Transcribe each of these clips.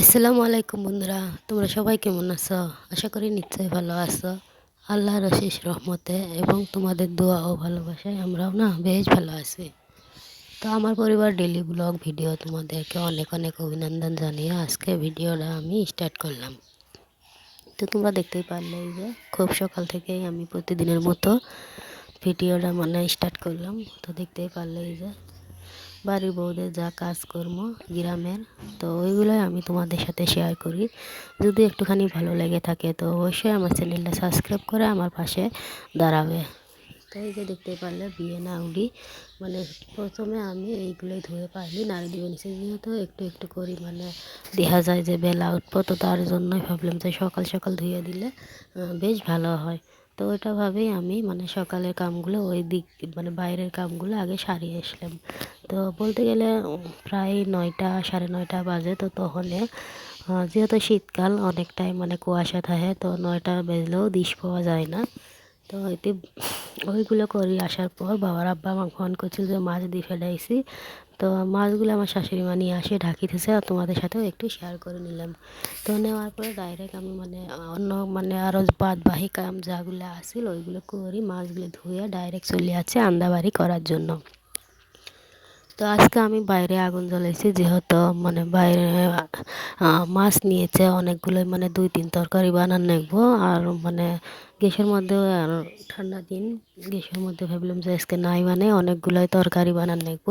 আসসালামু আলাইকুম বন্ধুরা, তোমরা সবাই কেমন আছো? আশা করি নিশ্চয়ই ভালো আছো। আল্লাহর অশেষ রহমতে এবং তোমাদের দোয়া ও ভালোবাসায় আমরাও না বেশ ভালো আছি। তো আমার পরিবার ডেলি ব্লগ ভিডিও তোমাদেরকে অনেক অনেক অভিনন্দন জানিয়ে আজকে ভিডিওটা আমি স্টার্ট করলাম। তো তোমরা দেখতেই পারলে যে খুব সকাল থেকেই আমি প্রতিদিনের মতো ভিডিওটা মানে স্টার্ট করলাম। তো দেখতেই পারলে যে বাড়ির বউদের যা কাজকর্ম গ্রামের, তো ওইগুলোই আমি তোমাদের সাথে শেয়ার করি। যদি একটুখানি ভালো লেগে থাকে, তো অবশ্যই আমার চ্যানেলটা সাবস্ক্রাইব করে আমার পাশে দাঁড়াবে। তো এই যে দেখতে পারলে, বিয়ে না উলি মানে প্রথমে আমি এইগুলোই ধুয়ে পাইনি, নাড়ি দিয়ে নিচে যেহেতু একটু একটু করি মানে দেখা যায় যে বেলা উঠবো, তো তার জন্যই ভাবলাম যে সকাল সকাল ধুয়ে দিলে বেশ ভালো হয়। তো ওইটাভাবেই আমি মানে সকালের কামগুলো ওই দিক মানে বাইরের কামগুলো আগে সারিয়ে আসলাম। তো বলতে গেলে প্রায় নয়টা, সাড়ে নয়টা বাজে। তো তখন যেহেতু শীতকাল অনেকটাই মানে কুয়াশা থাকে, তো নয়টা বেজলেও দিশ পাওয়া যায় না। তো এতে ওইগুলো করি আসার পর বাবার আব্বা আমাকে ফোন করছিল যে মাছ দিয়ে ফেলাইছি তো মাছগুলো আমার শাশুড়ি মা নিয়ে আসে, ঢাকিতেছে আর তোমাদের সাথেও একটু শেয়ার করে নিলাম। তো নেওয়ার পরে ডাইরেক্ট আমি মানে অন্য মানে আরও বাদবাহী কাম যাগুলো আসিল ওইগুলো করি, মাছগুলো ধুয়ে ডাইরেক্ট চলে যাচ্ছে আন্দাবাড়ি করার জন্য। তো আজকে আমি বাইরে আগুন জ্বলাইছি, যেহেতু মানে বাইরে মাছ নিয়েছে অনেকগুলো মানে দুই তিন তরকারি বানান নেব আর মানে গ্যাসের মধ্যে আর ঠান্ডা দিন, গ্যাসের মধ্যে ভাবলাম যে আজকে নাই মানে অনেকগুলোই তরকারি বানান নেব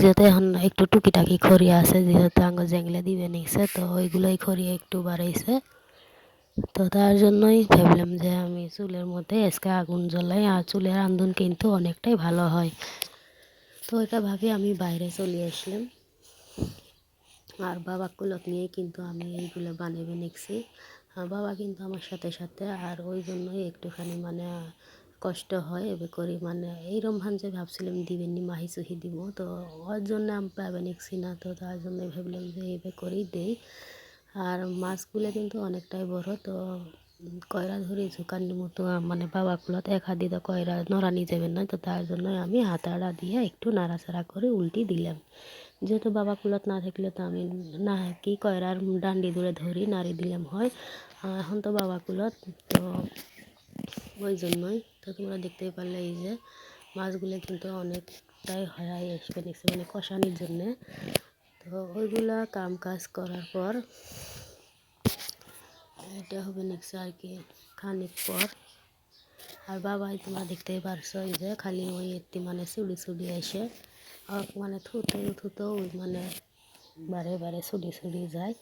যেহেতু এখন একটু টুকিটাকি খড়ি আছে, যেহেতু আঙ্গ জেংলে দিবে নিছে, তো ওইগুলোই খড়ি একটু বাড়াইছে। তো তার জন্যই ভাবলাম যে আমি চুলের মধ্যে আজকে আগুন জ্বলাই, আর চুলের রান্ধন কিন্তু অনেকটাই ভালো হয়। তো এটা ভাবে আমি বাইরে চলে আসলাম। আর বাবা কুলক নিয়ে কিন্তু আমি এইগুলো বানিয়ে নিচ্ছি বাবা কিন্তু আমার সাথে সাথে আর ওই জন্যই একটুখানি মানে কষ্ট হয় এবে করি মানে এই রমহান যে ভাবছিলাম দিবেননি, মাহি চুহি দিব। তো ওর জন্য আমি পাবে নিচ্ছি না, তো তার জন্য ভাবলাম যে এবে করেই দেই। আর মাছগুলো কিন্তু অনেকটাই বড়, তো কয়রা ধরে ঝুঁকানির মতো মানে বাবা কুলত এক হাত দিয়ে কয়রা নড়ানি যাবেন না, তো তার জন্য আমি হাতাড়া দিয়ে একটু নাড়াচাড়া করে উল্টি দিলাম। যেহেতু বাবা কুলত না থাকলে তো আমি না কি কয়রার ডান্ডি ধরে ধরি নাড়ি দিলাম হয়। এখন তো বাবা কুলত তো ওই জন্যই তো তোমরা দেখতেই পারলে এই যে মাছগুলো কিন্তু অনেকটাই হরাই আসবে নিচ্ছে মানে কষানির জন্যে। তো ওইগুলা কাম কাজ করার পর এটা হবে নেক্সট আর কি, খানিক পর। আর বাবাই তোমরা দেখতেই পারছ, এই যে খালি ওই এত্তি মানে চুড়ি চুড়ি এসে মানে থুতে থুতো ওই মানে বারে বারে ছুটি ছুটি যায়।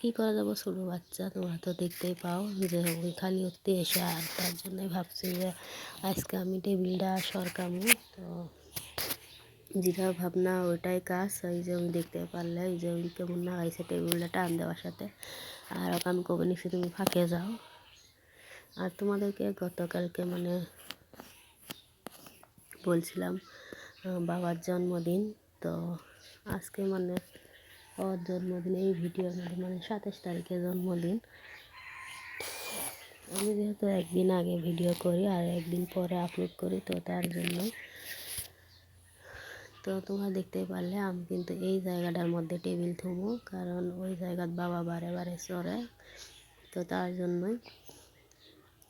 কি করা যাব ছোটো বাচ্চা, তোমরা তো দেখতেই পাও যে ওই খালি উঠতে এসে, আর তার জন্যই ভাবছি যে আজকে আমি টেবিলটা সরকামু, তো যেটা ভাবনা ওইটাই কাজ। ওই যে ওই দেখতে পারলে ওই যে ওই কেমন না গাইছে টেবিলটা টান দেওয়ার সাথে। আর আমি কবে নিচ্ছি তুমি ফাঁকে যাও। আর তোমাদেরকে গতকালকে মানে বলছিলাম বাবার জন্মদিন। তো আজকে মানে ওর জন্মদিন, এই ভিডিওর মধ্যে মানে সাতাশ তারিখে জন্মদিন। আমি যেহেতু একদিন আগে ভিডিও করি আর একদিন পরে আপলোড করি, তো তার জন্য তো তোমরা দেখতে পারলে, আমি কিন্তু এই জায়গাটার মধ্যে টেবিল থুমু কারণ ওই জায়গার বাবা বারে বারে চড়ে। তো তার জন্যই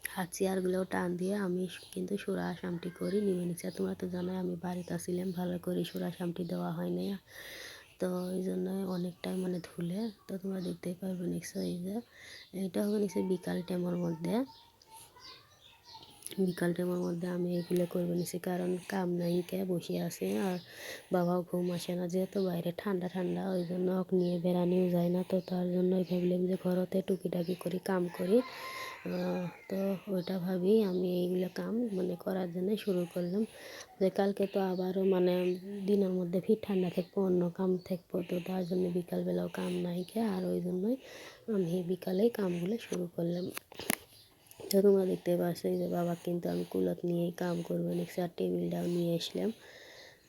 হাত চেয়ারগুলোও টান দিয়ে আমি কিন্তু সুরা আসামটি করি, নিয়ে নিচ্ছে তোমরা তো জানোই আমি বাড়িতে আসছিলাম ভালো করে সুরা আসামটি দেওয়া হয় না তো ওই জন্য অনেকটাই মানে ধুলে, তো তোমরা দেখতেই পারবে নিশ্চয়ই যে এইটা হবে নিশ্চয়ই বিকাল টাইমের মধ্যে। বিকাল টাইমের মধ্যে আমি এগুলো করব নিছি, কারণ কাম নাই, কে বসে আছে আর বাবাও ঘুম আসে না, যেহেতু বাইরে ঠান্ডা ঠান্ডা, ওই জন্য নিয়ে বেড়ানিও যায় না, তো তার জন্যই ভাবলাম যে ঘরতে টুকিটাকি করি কাম করি। তো ওইটা ভাবি আমি এইগুলো কাম মানে করার জন্য শুরু করলাম। যে কালকে তো আবারও মানে দিনের মধ্যে ফির ঠান্ডা থাকব, অন্য কাম থাকব, তো তার জন্য বিকালবেলাও কাম নাই কে, আর ওই জন্যই আমি বিকালেই কামগুলো শুরু করলাম। তো তোমরা দেখতে পাচ্ছ যে বাবা কিন্তু আমি কুলত নিয়েই কাম করব। নেক্সট আর টেবিলটাও নিয়ে আসলাম।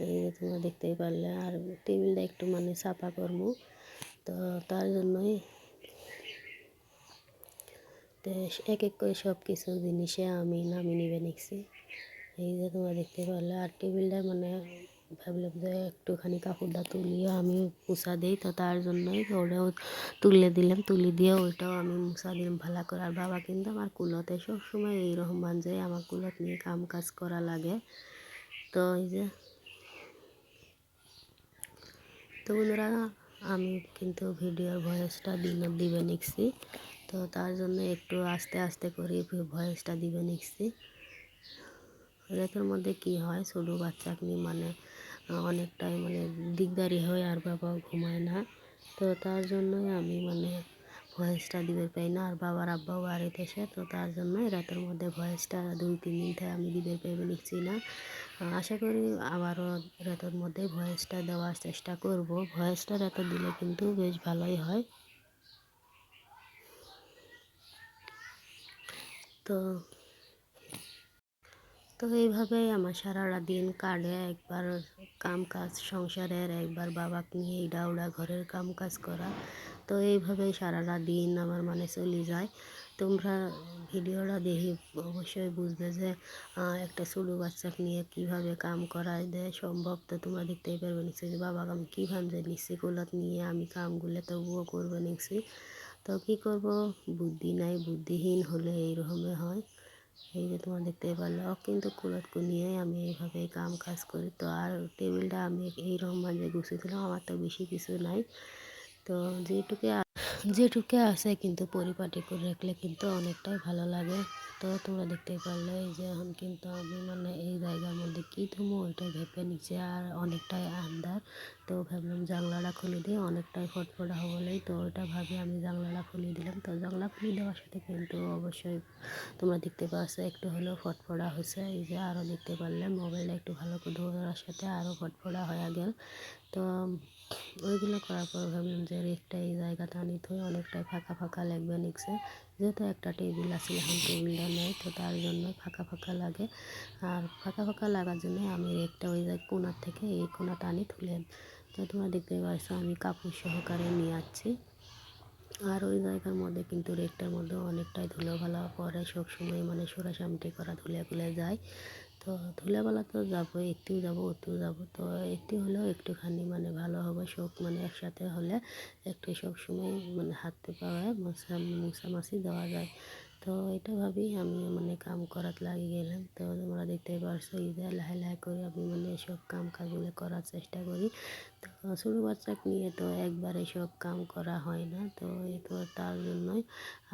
এই যে তোমরা দেখতেই পারলে। আর টেবিলটা একটু মানে সাফা করব। তো তার জন্যই তো এক এক করে সব কিছু জিনিসে আমি নামিয়ে নিবে নিচ্ছি এই যে তোমরা দেখতে পারলে। আর টেবিলটা মানে ভাবলাম যে একটুখানি কাপড়টা তুলিয়ে আমি মুছা দিই, তো তার জন্যই ওটাও তুলে দিলাম। তুলে দিয়ে ওইটাও আমি মুছা দিলাম ভালো করে। আর বাবা কিন্তু আমার কুলতে সবসময় এইরকম বানজাই আমার কুলত নিয়ে কাম কাজ করা লাগে। তো এই যে, তো বন্ধুরা, আমি কিন্তু ভিডিওর ভয়েসটা দিন, দিবে নিচ্ছি। তো তার জন্য একটু আস্তে আস্তে করে ভয়েসটা দিবে নিচ্ছি। রাতের মধ্যে কি হয়, ছোটো বাচ্চাকে মানে অনেকটাই মানে দিকদারি হয় আর বাবাও ঘুমায় না। তো তার জন্যই আমি মানে ভয়েসটা দিবে পাই না। আর বাবার আব্বাও বাড়িতে এসে, তো তার জন্যই রাতের মধ্যে ভয়েসটা দুই, তিন দিন থেকে আমি দিবে পাইবে নিচ্ছি না। আশা করি আবারও রাতের মধ্যে ভয়েসটা দেওয়ার চেষ্টা করব। ভয়েসটা রাতে দিলে কিন্তু বেশ ভালোই হয়। তো তো এইভাবেই আমার সারাটা দিন কাটে। একবার কাম কাজ সংসারের একবার বাবাকে নিয়ে ইডা উড়া ঘরের কাম কাজ করা। তো এইভাবেই সারাটা দিন আমার মানে চলে যায়। তোমরা ভিডিওটা দেখে অবশ্যই বুঝবে যে একটা ছোটো বাচ্চাকে নিয়ে কীভাবে কাম করা দেয় সম্ভব। তো তোমরা দেখতেই পারবে নিশ্চয়ই যে, বাবাকে, আমি কী কীভাবে নিচ্ছি কোলত নিয়ে আমি কামগুলো তবুও করবে নিচ্ছি তো কী করব? বুদ্ধি নাই, বুদ্ধিহীন হলে এইরকমই হয়। এই যে তোমার দেখতে পারল কিন্তু কুলটকু নিয়ে আমি এইভাবে কাম কাজ করি। তো আর টেবিলটা আমি এইরকম মাঝে গুছিয়েছিলাম, আমার তো বেশি কিছু নাই। তো যেটুকু যেটুকু আছে কিন্তু পরিপাটি করে রাখলে কিন্তু অনেকটাই ভালো লাগে। তো তোমরা দেখতেই পারলে এই যে এখন কিন্তু আমি মানে এই জায়গার মধ্যে কী ধুমো ওইটাই ভেপে নিচে আর অনেকটাই আন্দার তো ভাবলাম জানলাটা খুলে দিয়ে অনেকটাই ফটফটা বলেই তো ওইটা ভাবি আমি জানলাটা খুলে দিলাম। তো জানলা খুলে দেওয়ার সাথে কিন্তু অবশ্যই তোমরা দেখতে পাচ্ছ একটু হলেও ফটফটা হয়েছে। এই যে আরও দেখতে পারলে মোবাইলটা একটু ভালো করে ধরার সাথে আরও ফটফটা হয়ে গেল। তো ওইগুলো করার পর ভাবলাম যে রেকটা এই জায়গাটা নিতে হয় অনেকটাই ফাঁকা ফাঁকা লাগবে নিচ্ছে যেহেতু একটা টেবিল আছে, এখন টেবিলটা নেই, তো তার জন্য ফাঁকা ফাঁকা লাগে। আর ফাঁকা ফাঁকা লাগার জন্য আমি রেকটা ওই কোনার থেকে এই কোনাটা আনি তুলে। তো তোমরা দেখতে পাচ্ছ আমি কাপড় সহকারে নিয়ে আসছি। আর ওই জায়গার মধ্যে কিন্তু রেকটার মধ্যে অনেকটাই ধুলো ভালো পরে সবসময় মানে সামটি করা ধুলে খুলে যায়। তো ধুলাবেলা তো যাব একটু যাব ওতেও যাব। তো একটু হলেও একটুখানি মানে ভালো হবে, সব মানে একসাথে হলে একটু সব সময় মানে হাতে পাওয়া মশা মশামাছি দেওয়া যায়। তো এটা ভাবি আমি মানে কাম করাত লাগি গেলাম। তো তোমরা দেখতে পারছ যে লাহে লাহে করে আমি মানে সব কাম কাজগুলো করার চেষ্টা করি। তো ছোটো বাচ্চাকে নিয়ে তো একবারে সব কাম করা হয় না, তো তো তার জন্যই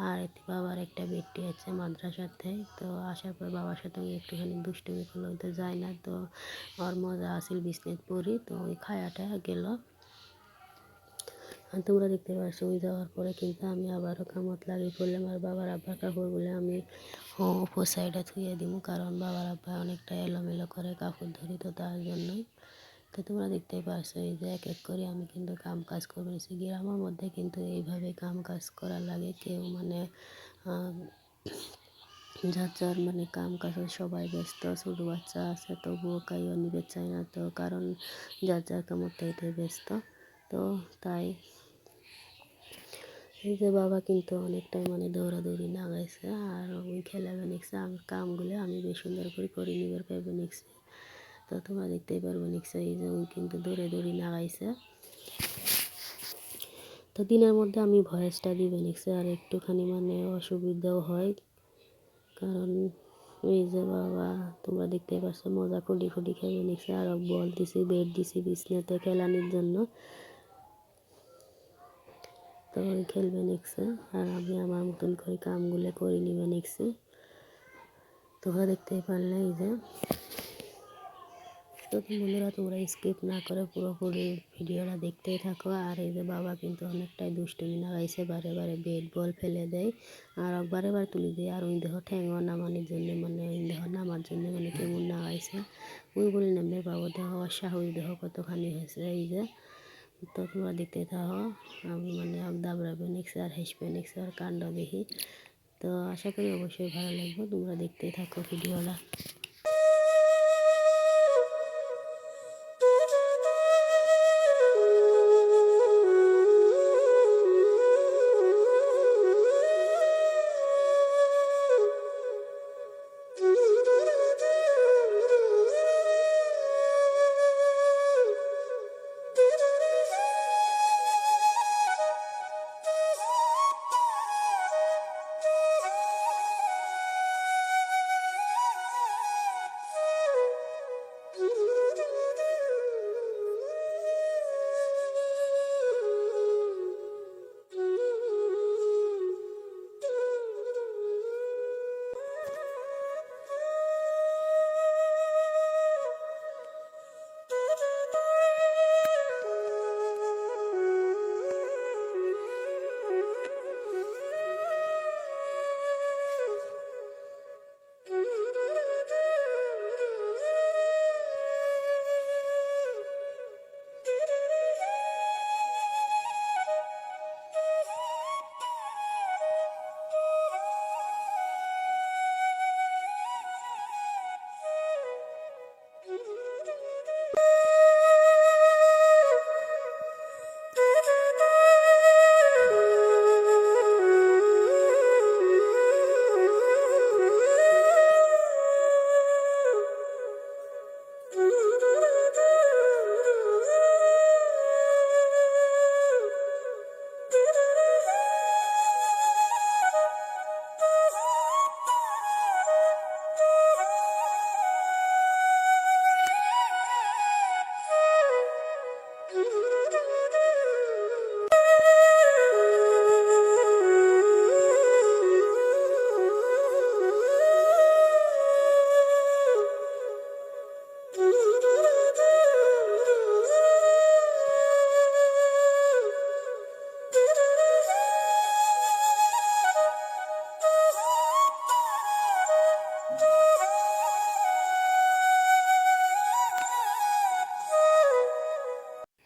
আর বাবার একটা বেটি আছে মাদ্রাসাতে, তো আসার পর বাবার সাথে আমি একটুখানি দুষ্টুমি করলে তো যায় না, তো ওর মজা আসিল বিছনাত পড়ি তো ওই খায়াটা গেল। আর তোমরা দেখতে পাচ্ছ ওই যাওয়ার পরে কিন্তু আমি আবারও কামত লাগিয়ে পড়লাম আর বাবার আব্বার কাপড়গুলো আমি উপর সাইডে থুয়ে দিব কারণ বাবার আব্বা অনেকটা এলোমেলো করে কাপড় ধরি তো তার জন্যই। তো তোমরা দেখতেই পারছ, এই যে এক এক করে আমি কিন্তু কাম কাজ করে নিয়েছি গ্রামের মধ্যে কিন্তু এইভাবে কাম কাজ করার লাগে, কেউ মানে যার যার মানে কাম কাজে সবাই ব্যস্ত, ছোটো বাচ্চা আছে তবুও কাইও নিবে চায় না তো, কারণ যার যার কামড় ব্যস্ত। তো তাই এই যে বাবা কিন্তু অনেকটাই মানে দৌড়াদৌড়ি নাগাইছে, আর ওই খেলাবে নিচ্ছে আমি কামগুলো আমি বেশ সুন্দর করে করে নিবার পাইবে নিচ্ছি তো তোমরা দেখতেই পারবে নিচ্ছে এই যে ওই কিন্তু দৌড়ে দৌড়ি নাগাইছে। তো দিনের মধ্যে আমি ভয়েসটা দিবে নিচ্ছে আর একটুখানি মানে অসুবিধাও হয়, কারণ এই যে বাবা, তোমরা দেখতে পাচ্ছ মজা ফুটি ফুটি খেয়ে নিচ্ছে আর বল দিছি বেড দিছি বিছনাতে খেলানির জন্য। তো ওই খেলবে নিচ্ছে আর আমি আমার মতন করে কামগুলো করে নিবে নিচ্ছি তোমরা দেখতেই পারলে এই যে। তো বন্ধুরা, তোমরা স্কিপ না করে পুরোপুরি ভিডিওটা দেখতেই থাকো। আর এই যে বাবা কিন্তু অনেকটাই দুষ্টুমি লাগাইছে বারে বারে বেট বল ফেলে দেয়। আর বারে বারে তুলে দেয় আর ওই দেহ ঠ্যাঙ্গো নামানোর জন্য মানে ওই দেহ নামার জন্য মানে কেমন লাগাইছে ওই বলে নেমে বাবা দেহ অসাহস দেহ কতখানি হয়েছে, এই যে। তো তোমরা দেখতে থাকো আমি মানে দাবড়াবে নেক্সট আর হেসবে নেক্সট আর কাণ্ড দেখি তো আশা করি অবশ্যই ভালো লাগবে। তোমরা দেখতে থাকো ভিডিওটা।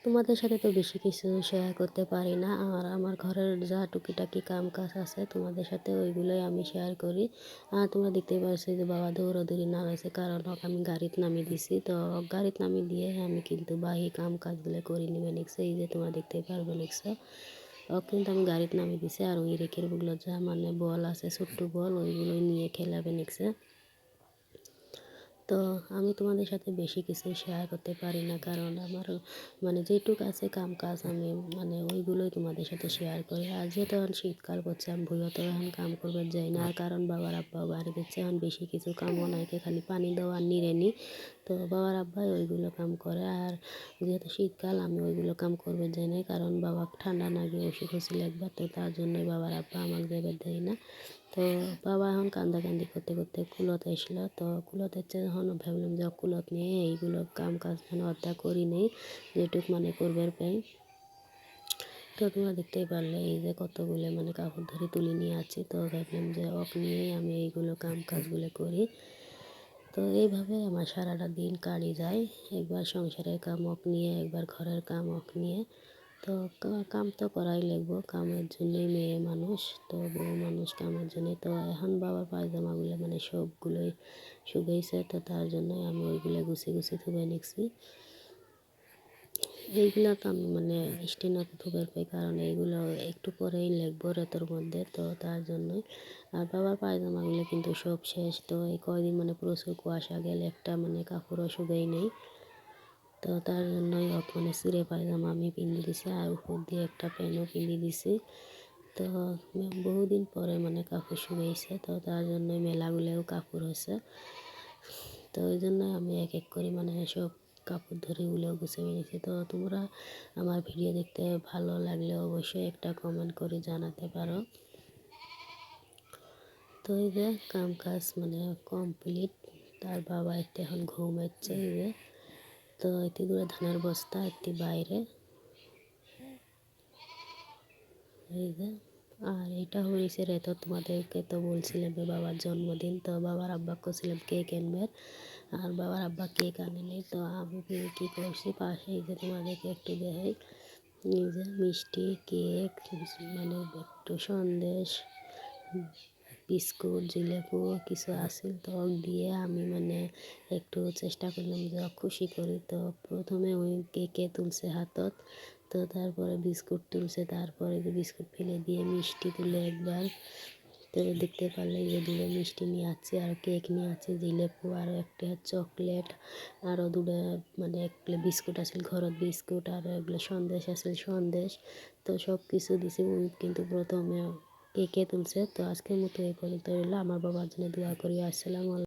তোমাদের সাথে তো বেশি কিছু শেয়ার করতে পারি না। আর আমার ঘরের যা টুকিটাকি কাম কাজ আছে, তোমাদের সাথে ওইগুলোই আমি শেয়ার করি। আর তোমরা দেখতে পাচ্ছ যে বাবা দৌড়াদৌড়ি নামাইছে কারণ ওকে আমি গাড়িতে নামিয়ে দিছি। তো গাড়িতে নামিয়ে দিয়ে আমি কিন্তু বাহি কাম কাজগুলো করি নিবে নিচ্ছে এই যে তোমরা দেখতে পারবে ও কিন্তু আমি গাড়িতে নামিয়ে দিছি। আর ওই রেখেরগুলো যা মানে বল আছে, ছোট্ট বল ওইগুলো নিয়ে খেলাবে নিচ্ছে তো আমি তোমাদের সাথে বেশি কিছু শেয়ার করতে পারি না। কারণ আমার মানে যেটুক আছে কাম কাজ আমি মানে ওইগুলোই তোমাদের সাথে শেয়ার করি। আর যেহেতু এখন শীতকাল করছে আমি ভুইয়ত এখন কাম করবার যাই না। কারণ বাবার আব্বা বাড়ি দিচ্ছে এখন বেশি কিছু কামও নাই। খালি পানি দেওয়া নিড়ে নিড়েনি। তো বাবার আব্বাই ওইগুলো কাম করে। আর যেহেতু শীতকাল, আমি ওইগুলো কাম করবে যাই না কারণ বাবা ঠান্ডা না গিয়ে অসুখ হয়েছিল একবার, তো তার জন্যই বাবার আব্বা আমাকে যাবে দেয় না। তো বাবা এখন কান্দাকান্দি করতে করতে কুলত এসলো তো কুলত এসে যখন ভাবলাম যে কুলত নিয়ে এইগুলো কাম কাজ মানে অর্ধা করি নেই, যেটুক মানে করবার পাই। তো তোমরা দেখতেই পারলে, এই যে কতগুলো মানে কাপড় ধরে তুলে নিয়ে আছি। তো ভাবলাম যে অক নিয়েই আমি এইগুলো কাম কাজগুলো করি। তো এইভাবে আমার সারাটা দিন কাটিয়ে যায়। একবার সংসারের কাম অক নিয়ে, একবার ঘরের কাম অক নিয়ে। তো কাম তো করাই লাগবো, কামের জন্যই মেয়ে মানুষ। তো বউ মানুষ কামের জন্যই তো এখন বাবার পায়জামাগুলো মানে সবগুলোই শুকাইছে, তো তার জন্য আমি ওইগুলো গুছিয়ে গুছিয়ে থুবে নিচ্ছি এইগুলো তো আমি মানে স্টেনার থুবের পাই, কারণ এইগুলো একটু পরেই লাগবো রাতের মধ্যে, তো তার জন্যই। আর বাবার পায়জামাগুলো কিন্তু সব শেষ, তো এই কয়দিন মানে প্রচুর কুয়াশা, গেলে একটা মানে কাপড়ও শুকাই নেই। তো তার জন্যই মানে সিরে পায়জামা আমি পিন্দি দিছি, আর উপর দিয়ে একটা প্যান্টও পিন্দি দিছি। তো বহুদিন পরে মানে কাপড় শুকাইছে, তো তার জন্যই মেলাগুলোও কাপড় হয়েছে তো ওই জন্য আমি এক এক করে মানে সব কাপড় ধরে ওগুলো গুছিয়ে নিয়েছি। তো তোমরা আমার ভিডিও দেখতে ভালো লাগলে অবশ্যই একটা কমেন্ট করে জানাতে পারো। তো এই যে কাম কাজ মানে কমপ্লিট তার বাবা একটা এখন ঘুমাচ্ছে এই যে। তো এটি দূরে ধানের বস্তা, একটি বাইরে। এই যে, আর এটা হয়েছে রে, তো তোমাদেরকে তো বলছিলাম বাবার জন্মদিন, তো বাবার আব্বা করছিলাম কেক আনবে। আর বাবার আব্বা কেক আনেনি তো আমি কী করছি? পাশে যে তোমাদেরকে একটু দেখাই। যে মিষ্টি কেক মানে একটু সন্দেশ, বিস্কুট, জিলেপু, কিছু আসিল তো দিয়ে আমি মানে একটু চেষ্টা করলাম যে খুশি করি। তো প্রথমে ওই কেকে তুলছে হাতত। তো তারপরে বিস্কুট তুলছে। তারপরে বিস্কুট ফেলে দিয়ে মিষ্টি তুলে একবার তো দেখতে পারলে এগুলো মিষ্টি নিয়ে আছে আর কেক নিয়ে আছে জিলেপু আর একটা চকলেট আরও দুটো মানে এক বিস্কুট আছিল ঘরত বিস্কুট আর এগুলো সন্দেশ আছিল সন্দেশ। তো সব কিছু দিছে কিন্তু প্রথমে কেকে তুলছে। তো আজকের মতো এই পর্যন্ত রইল। আমার বাবার জন্য দোয়া করি। আসসালামু